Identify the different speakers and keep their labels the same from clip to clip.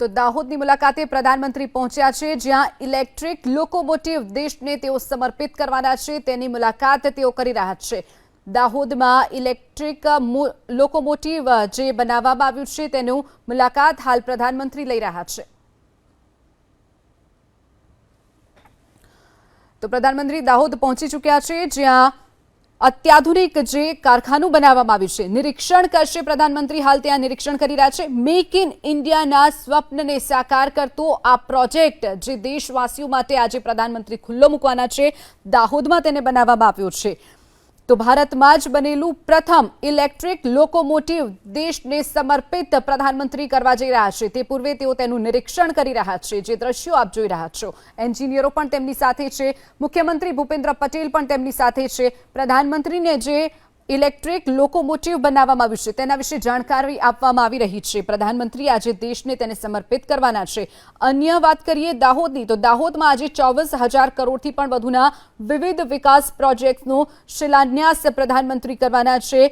Speaker 1: તો દાહોદની મુલાકાતે પ્રધાનમંત્રી પહોંચ્યા છે, જ્યાં ઇલેક્ટ્રિક લોકોમોટિવ દેશને તેઓ સમર્પિત કરવાના છે. તેની મુલાકાત તેઓ કરી રહ્યા છે. દાહોદમાં ઇલેક્ટ્રિક લોકોમોટિવ જે બનાવવામાં આવ્યું છે, તેનું મુલાકાત હાલ પ્રધાનમંત્રી લઈ રહ્યા છે. તો પ્રધાનમંત્રી દાહોદ પહોંચી ચૂક્યા છે, જ્યાં અત્યાધુનિક જે કારખાનું બનાવવામાં આવ્યું છે, નિરીક્ષણ કરશે પ્રધાનમંત્રી. હાલ ત્યાં નિરીક્ષણ કરી રહ્યા છે મેક ઇન ઇન્ડિયાના સ્વપ્નને સાકાર કરતો આ પ્રોજેક્ટ જે દેશવાસીઓ માટે આજે પ્રધાનમંત્રી ખુલ્લો મૂકવાના છે, દાહોદમાં તેને બનાવવામાં આવ્યો છે. તો ભારતમાં જ બનેલું પ્રથમ ઇલેક્ટ્રિક લોકોમોટિવ દેશને સમર્પિત પ્રધાનમંત્રી કરવા જઈ રહ્યા છે. તે પૂર્વે તેઓ તેનું નિરીક્ષણ કરી રહ્યા છે. જે દ્રશ્યો આપ જોઈ રહ્યા છો. એન્જિનિયરો પણ તેમની સાથે છે. મુખ્યમંત્રી ભૂપેન્દ્ર પટેલ પણ તેમની સાથે છે. પ્રધાનમંત્રીને જે ઇલેક્ટ્રિક લોકોમોટિવ બનાવવામાં આવ્યું છે. તેના વિશે જાણકારી આપવામાં આવી રહી છે. પ્રધાનમંત્રી આજે દેશને તેને સમર્પિત કરવાના છે. અન્ય વાત કરીએ દાહોદની, તો દાહોદમાં આજે ચોવીસ હજાર કરોડથી પણ વધુના વિવિધ વિકાસ પ્રોજેક્ટનો શિલાન્યાસ પ્રધાનમંત્રી કરવાના છે.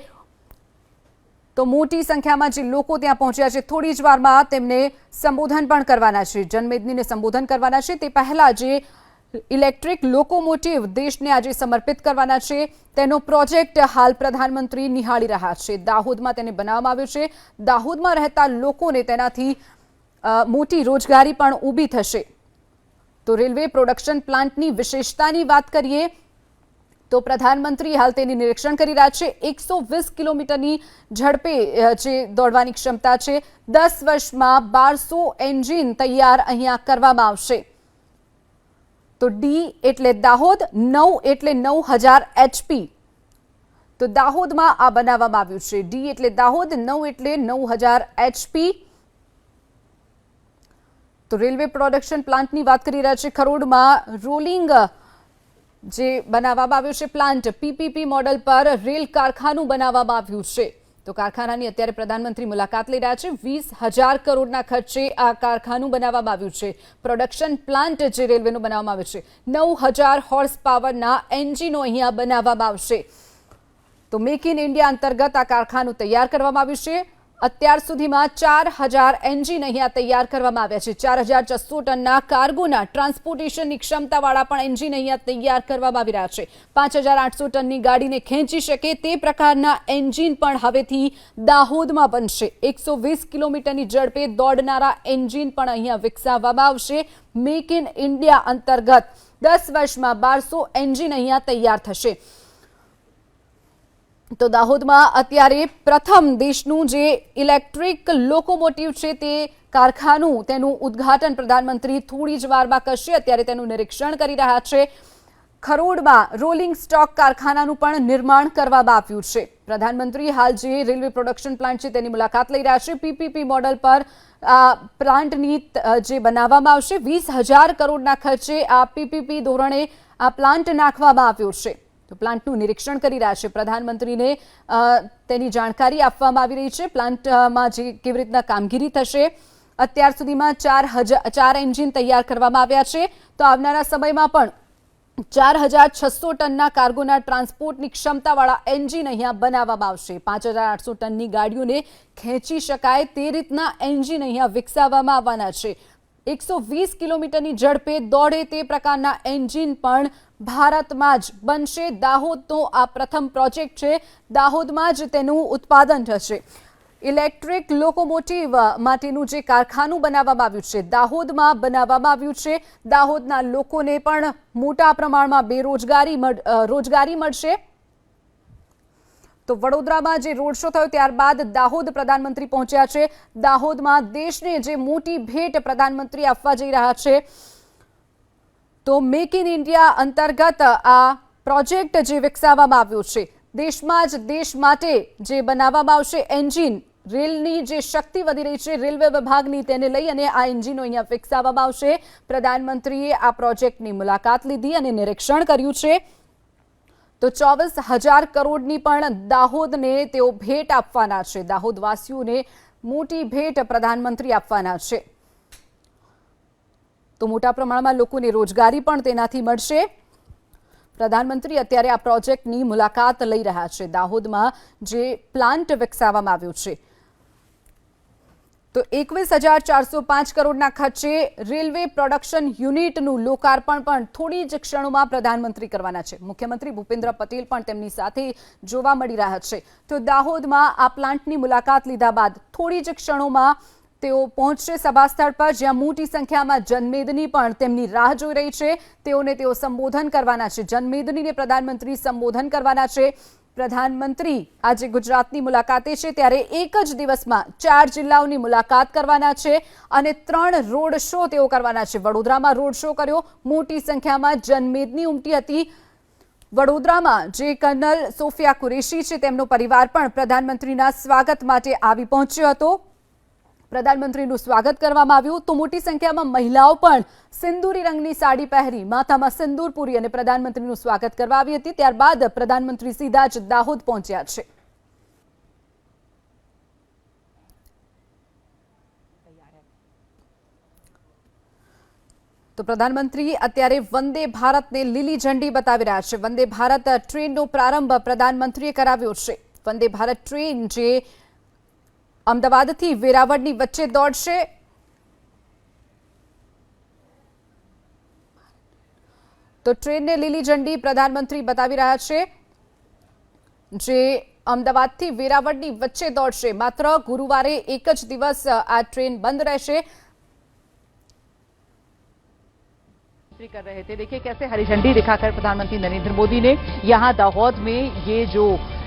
Speaker 1: તો મોટી સંખ્યામાં જે લોકો ત્યાં પહોંચ્યા છે, થોડી જ વારમાં તેમને સંબોધન પણ કરવાના છે. જનમેદનીને સંબોધન કરવાના છે. તે પહેલાં જે ઇલેક્ટ્રિક લોકોમોટિવ દેશને આજે સમર્પિત કરવાના છે. તેનો પ્રોજેક્ટ હાલ પ્રધાનમંત્રી નિહાળી રહ્યા છે. દાહોદમાં તેને બનાવવામાં આવ્યો છે. દાહોદમાં રહેતા લોકોને તેનાથી મોટી રોજગારી પણ ઊભી થશે. તો રેલવે પ્રોડક્શન પ્લાન્ટની વિશેષતાની વાત કરીએ, તો પ્રધાનમંત્રી હાલ તેની નિરીક્ષણ કરી રહ્યા છે. એકસો વીસ કિલોમીટરની ઝડપે જે દોડવાની ક્ષમતા છે. દસ વર્ષમાં બારસો એન્જિન તૈયાર અહીંયા કરવામાં આવશે. તો ડી એટલે દાહોદ, નવ એટલે નવ હજાર એચપી તો દાહોદમાં આ બનાવવામાં આવ્યું છે. ડી એટલે દાહોદ, નવ એટલે નવ હજાર એચપી તો રેલવે પ્રોડક્શન પ્લાન્ટની વાત કરી રહ્યા છે. ખરોડમાં રોલિંગ જે બનાવવામાં આવ્યું છે પ્લાન્ટ પીપીપી મોડલ પર રેલ કારખાનું બનાવવામાં આવ્યું છે. તો કારખાનાની અત્યારે પ્રધાનમંત્રી મુલાકાત લઈ રહ્યા છે. વીસ હજાર કરોડના ખર્ચે આ કારખાનું બનાવવામાં આવ્યું છે. પ્રોડક્શન પ્લાન્ટ જે રેલવેનું બનાવવામાં આવ્યું છે. નવ હજાર હોર્સ પાવરના એન્જિનો અહીંયા બનાવવામાં આવશે. તો મેક ઇન ઇન્ડિયા અંતર્ગત આ કારખાનું તૈયાર કરવામાં આવ્યું છે. અત્યાર સુધીમાં ચાર હજાર એન્જિન અહીંયા તૈયાર કરવામાં આવ્યા છે. ચાર હજાર છસો ટનના કાર્ગોના ટ્રાન્સપોર્ટેશનની ક્ષમતાવાળા પણ એન્જિન અહીંયા તૈયાર કરવામાં આવી રહ્યા છે. પાંચ હજાર આઠસો ટનની ગાડીને ખેંચી શકે તે પ્રકારના એન્જિન પણ હવેથી દાહોદમાં બનશે. એકસો વીસ કિલોમીટરની ઝડપે દોડનારા એન્જિન પણ અહીંયા વિકસાવવામાં આવશે. મેક ઇન ઇન્ડિયા અંતર્ગત દસ વર્ષમાં બારસો એન્જિન અહીંયા તૈયાર થશે. તો દાહોદમાં અત્યારે પ્રથમ દેશનું જે ઇલેક્ટ્રિક લોકોમોટિવ છે તે કારખાનું તેનું ઉદ્ઘાટન પ્રધાનમંત્રી થોડી જ વારમાં કરશે. અત્યારે તેનું નિરીક્ષણ કરી રહ્યા છે. ખરોડમાં રોલિંગ સ્ટોક કારખાનાનું પણ નિર્માણ કરવામાં આવ્યું છે. પ્રધાનમંત્રી હાલ જે રેલવે પ્રોડક્શન પ્લાન્ટ છે તેની મુલાકાત લઈ રહ્યા છે. પીપીપી મોડલ પર આ પ્લાન્ટની જે બનાવવામાં આવશે, વીસ હજાર કરોડના ખર્ચે આ પીપીપી ધોરણે આ પ્લાન્ટ નાખવામાં આવ્યો છે. પ્લાન્ટનું નિરીક્ષણ કરી રહ્યા છે. પ્રધાનમંત્રીને તેની જાણકારી આપવામાં આવી રહી છે. પ્લાન્ટમાં જે કેવી રીતના કામગીરી થશે, અત્યાર સુધીમાં ચાર હજાર ચાર એન્જિન તૈયાર કરવામાં આવ્યા છે. તો આવનારા સમયમાં પણ ચાર હજાર છસો ટનના કાર્ગોના ટ્રાન્સપોર્ટની ક્ષમતાવાળા એન્જિન અહીંયા બનાવવામાં આવશે. પાંચ હજાર આઠસો ટનની ગાડીઓને ખેંચી શકાય તે રીતના એન્જિન અહીંયા વિકસાવવામાં આવવાના છે. એકસો વીસ કિલોમીટરની ઝડપે દોડે તે પ્રકારના એન્જિન પણ ભારતમાં જ બનશે. દાહોદનો આ પ્રથમ પ્રોજેક્ટ છે. દાહોદમાં જ તેનું ઉત્પાદન થશે. ઇલેક્ટ્રિક લોકોમોટિવ માટેનું જે કારખાનું બનાવવામાં આવ્યું છે, દાહોદમાં બનાવવામાં આવ્યું છે. દાહોદના લોકોને પણ મોટા પ્રમાણમાં બેરોજગારી રોજગારી મળશે. તો વડોદરામાં જે રોડ શો થયો ત્યારબાદ દાહોદ પ્રધાનમંત્રી પહોંચ્યા છે. દાહોદમાં દેશને જે મોટી ભેટ પ્રધાનમંત્રી આપવા જઈ રહ્યા છે, તો મેક ઇન ઇન્ડિયા અંતર્ગત આ પ્રોજેક્ટ જે વિકસાવવામાં આવ્યો છે, દેશમાં જ દેશ માટે જે બનાવવામાં આવશે, એન્જિન, રેલની જે શક્તિ વધી રહી છે, રેલવે વિભાગની તેને લઈ અને આ એન્જિનો અહીંયા વિકસાવવામાં આવશે. પ્રધાનમંત્રીએ આ પ્રોજેક્ટની મુલાકાત લીધી અને નિરીક્ષણ કર્યું છે. તો ચોવીસ હજાર કરોડની પણ દાહોદને તેઓ ભેટ આપવાના છે. દાહોદવાસીઓને મોટી ભેટ પ્રધાનમંત્રી આપવાના છે. તો મોટા પ્રમાણમાં લોકોને રોજગારી પણ તેનાથી મળશે. પ્રધાનમંત્રી અત્યારે આ પ્રોજેક્ટની મુલાકાત લઈ રહ્યા છે. દાહોદમાં જે પ્લાન્ટ વિકસાવવામાં આવ્યો છે. તો એકવીસ હજાર ચારસો પાંચ કરોડના ખર્ચે રેલવે પ્રોડક્શન યુનિટનું લોકાર્પણ પણ થોડી જ ક્ષણોમાં પ્રધાનમંત્રી કરવાના છે. મુખ્યમંત્રી ભૂપેન્દ્ર પટેલ પણ તેમની સાથે જોવા મળી રહ્યા છે. તો દાહોદમાં આ પ્લાન્ટની મુલાકાત લીધા બાદ થોડી જ ક્ષણોમાં તેઓ પહોંચશે સભાસ્થળ પર, જ્યાં મોટી સંખ્યામાં જનમેદની પણ તેમની રાહ જોઈ રહી છે. તેઓને તેઓ સંબોધન કરવાના છે. જનમેદનીને પ્રધાનમંત્રી સંબોધન કરવાના છે. પ્રધાનમંત્રી આજે ગુજરાતની મુલાકાતે છે ત્યારે એક જ દિવસમાં ચાર જિલ્લાઓની મુલાકાત કરવાના છે અને ત્રણ રોડ શો તેઓ કરવાના છે. વડોદરામાં રોડ શો કર્યો. મોટી સંખ્યામાં જનમેદની ઉમટી હતી. વડોદરામાં જે કર્નલ સોફિયા કુરેશી છે તેમનો પરિવાર પણ પ્રધાનમંત્રીના સ્વાગત માટે આવી પહોંચ્યો હતો. પ્રધાનમંત્રીનું સ્વાગત કરવામાં આવ્યું તો મોટી સંખ્યામાં મહિલાઓ પણ સિંદૂરી રંગની સાડી પહેરી માથામાં સિંદૂર પૂરી અને પ્રધાનમંત્રીનું સ્વાગત કરવા આવી હતી. ત્યારબાદ પ્રધાનમંત્રી સીધા જ દાહોદ પહોંચ્યા છે. તો પ્રધાનમંત્રી અત્યારે વંદે ભારતને લીલી ઝંડી બતાવી રહ્યા છે. વંદે ભારત ટ્રેનનો પ્રારંભ પ્રધાનમંત્રીએ કરાવ્યો છે. વંદે ભારત ટ્રેન જે અમદાવાદથી વેરાવળની વચ્ચે દોડશે તો ટ્રેનને લીલી ઝંડી પ્રધાનમંત્રી બતાવી રહ્યા છે જે અમદાવાદથી વેરાવળની વચ્ચે દોડશે માત્ર ગુરુવારે એક જ દિવસ આ ટ્રેન બંધ રહેશે
Speaker 2: मंत्री कर रहे थे देखिए कैसे हरी झंडी दिखाकर प्रधानमंत्री नरेंद्र मोदी ने यहां दाहोद में ये जो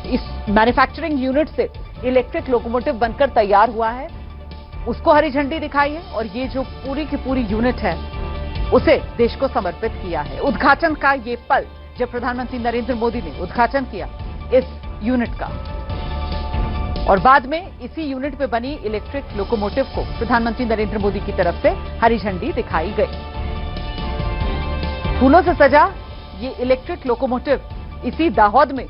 Speaker 2: इस मैन्युफैक्चरिंग यूनिट से इलेक्ट्रिक लोकोमोटिव बनकर तैयार हुआ है। उसको हरी झंडी दिखाई है और ये जो पूरी की पूरी यूनिट है, उसे देश को समर्पित किया है। उद्घाटन का ये पल जब प्रधानमंत्री नरेंद्र मोदी ने उद्घाटन किया इस यूनिट का। और बाद में इसी यूनिट में बनी इलेक्ट्रिक लोकोमोटिव को प्रधानमंत्री नरेंद्र मोदी की तरफ़ से हरी झंडी दिखाई गई। फूलों से सजा ये इलेक्ट्रिक लोकोमोटिव इसी दाहोद में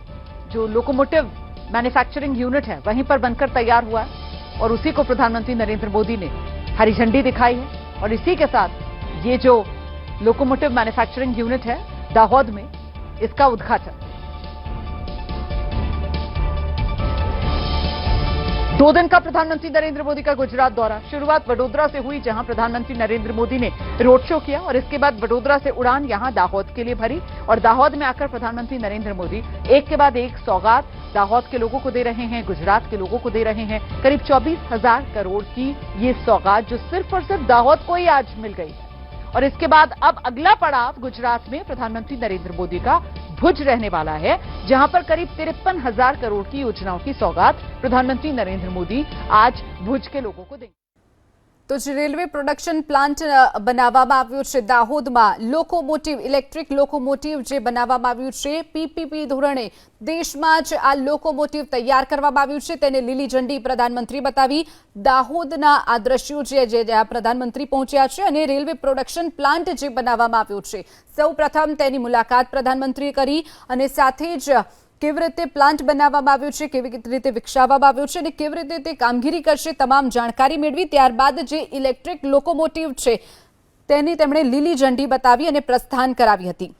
Speaker 2: जो लोकोमोटिव मैन्युफैक्चरिंग यूनिट है, वहीं पर बनकर तैयार हुआ है। और उसी को प्रधानमंत्री नरेंद्र मोदी ने हरी झंडी दिखाई है। और इसी के साथ ये जो लोकोमोटिव मैन्युफैक्चरिंग यूनिट है, दाहोद में, इसका उद्घाटन। दो दिन का प्रधानमंत्री नरेंद्र मोदी का गुजरात दौरा। शुरुआत वडोदरा से हुई, जहाँ प्रधानमंत्री नरेंद्र मोदी ने रोड शो किया और इसके बाद वडोदरा से उड़ान यहाँ दाहोद के लिए भरी और दाहोद में आकर प्रधानमंत्री नरेंद्र मोदी एक के बाद एक सौगात दाहोद के लोगों को दे रहे हैं, गुजरात के लोगों को दे रहे हैं। करीब चौबीस हज़ार करोड़ की ये सौगात, जो सिर्फ़ और सिर्फ़ दाहोद को ही आज मिल गई। और इसके बाद अब अगला पड़ाव गुजरात में प्रधानमंत्री नरेंद्र मोदी का भुज रहने वाला है जहां पर करीब तिरपन हजार करोड़ की योजनाओं की सौगात प्रधानमंत्री नरेंद्र मोदी आज भुज के लोगों को देंगे
Speaker 1: તો જે રેલવે પ્રોડક્શન પ્લાન્ટ બનાવવામાં આવ્યો છે દાહોદમાં, લોકોમોટિવ, ઇલેક્ટ્રિક લોકોમોટિવ જે બનાવવામાં આવ્યું છે, પીપીપી ધોરણે દેશમાં જ આ લોકોમોટિવ તૈયાર કરવામાં આવ્યું છે. તેને લીલી ઝંડી પ્રધાનમંત્રી બતાવી. દાહોદના આ દ્રશ્યો જે જ્યાં પ્રધાનમંત્રી પહોંચ્યા છે અને રેલવે પ્રોડક્શન પ્લાન્ટ જે બનાવવામાં આવ્યો છે. સૌ તેની મુલાકાત પ્રધાનમંત્રીએ કરી અને સાથે જ કેવી રીતે પ્લાન્ટ બનાવવામાં આવ્યો છે, કેવી રીતે વિકસાવવામાં આવ્યો છે અને કેવી રીતે તે કામગીરી કરશે તમામ જાણકારી મેળવી. ત્યારબાદ જે ઇલેક્ટ્રિક લોકોમોટિવ છે, તેની તેમણે લીલી ઝંડી બતાવી અને પ્રસ્થાન કરાવી હતી.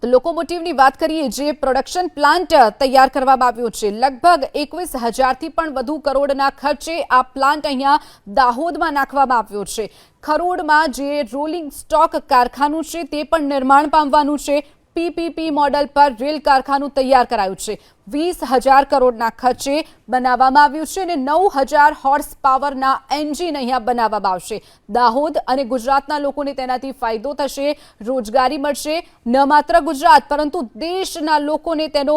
Speaker 1: તો લોકોમોટિવની વાત કરીએ, જે પ્રોડક્શન પ્લાન્ટ તૈયાર કરવામાં આવ્યો છે, લગભગ એકવીસ હજારથી પણ વધુ કરોડના ખર્ચે આ પ્લાન્ટ અહીંયા દાહોદમાં નાખવામાં આવ્યો છે. ખરોડમાં જે રોલિંગ સ્ટોક કારખાનું છે, તે પણ નિર્માણ પામવાનું છે. પીપીપી મોડલ પર રેલ કારખાનું તૈયાર કરાયું છે. વીસ હજાર કરોડના ખર્ચે બનાવવામાં આવ્યું છે અને નવ હજાર હોર્સ પાવરના એન્જિન અહીંયા બનાવવામાં આવશે. દાહોદ અને ગુજરાતના લોકોને તેનાથી ફાયદો થશે, રોજગારી મળશે. ન માત્ર ગુજરાત, પરંતુ દેશના લોકોને તેનો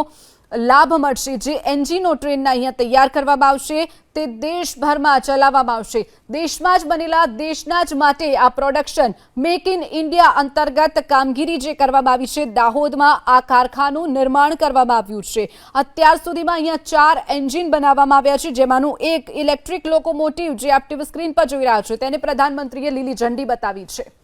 Speaker 1: લાભ મળશે. જે એન્જિનો ટ્રેનના અહીંયા તૈયાર કરવામાં આવશે, તે દેશભરમાં ચલાવવામાં આવશે. દેશમાં જ બનેલા, દેશના જ માટે આ પ્રોડક્શન મેક ઇન ઇન્ડિયા અંતર્ગત કામગીરી જે કરવામાં આવી છે, દાહોદમાં આ કારખાનું નિર્માણ કરવામાં આવ્યું છે. અત્યાર સુધીમાં અહીંયા ચાર એન્જિન બનાવવામાં આવ્યા છે, જેમાંનું એક ઇલેક્ટ્રિક લોકોમોટિવ જે આપ ટીવી સ્ક્રીન પર જોઈ રહ્યા છો. તેને પ્રધાનમંત્રીએ લીલી ઝંડી બતાવી છે.